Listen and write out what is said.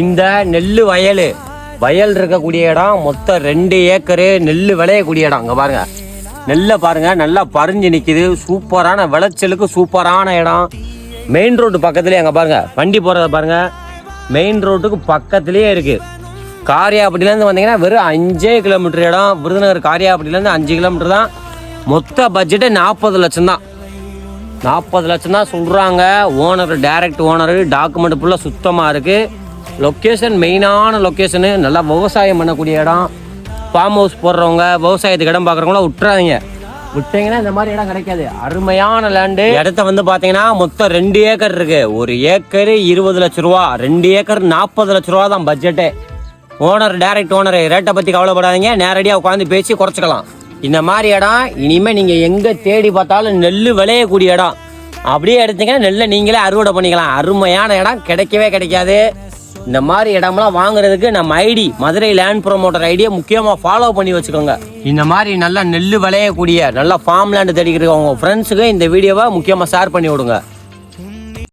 இந்த நெல் வயல். வயல் இருக்கக்கூடிய இடம் மொத்தம் ரெண்டு ஏக்கரு நெல் விளையக்கூடிய இடம். அங்கே பாருங்க. நெல்லை பாருங்க நல்லா பறிஞ்சு நிற்கிது சூப்பரான விளைச்சலுக்கு சூப்பரான இடம். மெயின் ரோடு பக்கத்துலேயே அங்கே பாருங்க. வண்டி போகிறத பாருங்க. மெயின் ரோட்டுக்கு பக்கத்துலேயே இருக்குது காரியாப்பட்டிலேருந்து வந்தீங்கன்னா வெறும் அஞ்சே கிலோமீட்டர் இடம். விருதுநகர் காரியாப்பட்டிலேருந்து அஞ்சு கிலோமீட்டர் தான். மொத்த பட்ஜெட்டு நாற்பது லட்சம் தான். நாற்பது லட்சம் தான் சொல்கிறாங்க ஓனர் டைரக்ட் ஓனரு டாக்குமெண்ட் ஃபுல்லாக சுத்தமாக இருக்குது லொக்கேஷன் மெயினான லொக்கேஷனு நல்லா விவசாயம் பண்ணக்கூடிய இடம். ஃபார்ம் ஹவுஸ் போடுறவங்க விவசாயத்துக்கு இடம் பார்க்குறவங்களாம் விட்டுறாதீங்க. விட்டீங்கன்னா இந்த மாதிரி இடம் கிடைக்காது. அருமையான லேண்டு இடத்த வந்து பார்த்தீங்கன்னா மொத்தம் ரெண்டு ஏக்கர் இருக்கு. ஒரு ஏக்கர் இருபது லட்ச ரூபா. ரெண்டு ஏக்கர் நாற்பது லட்ச ரூபா தான் பட்ஜெட்டே ஓனர் டைரக்ட் ஓனர் ரேட்டை பற்றி கவலைப்படாதீங்க. நேரடியாக உட்காந்து பேசி குறைச்சிக்கலாம். இந்த மாதிரி இடம் இனிமேல் நீங்கள் எங்கே தேடி பார்த்தாலும் நெல் விளையக்கூடிய இடம். அப்படியே எடுத்தீங்கன்னா நெல்லை நீங்களே அறுவடை பண்ணிக்கலாம். அருமையான இடம். கிடைக்கவே கிடைக்காது. இந்த மாதிரி இடம்லாம் வாங்குறதுக்கு நம்ம ஐடி மதுரை லேண்ட் ப்ரோமோட்டர் ஐடியை முக்கியமாக ஃபாலோ பண்ணி வச்சுக்கோங்க. இந்த மாதிரி நல்லா நெல் விளையக்கூடிய நல்லா ஃபார்ம் லேண்டு தேடிக்கிட்டு உங்கள் ஃப்ரெண்ட்ஸுக்கு இந்த வீடியோவை முக்கியமாக ஷேர் பண்ணி விடுங்க.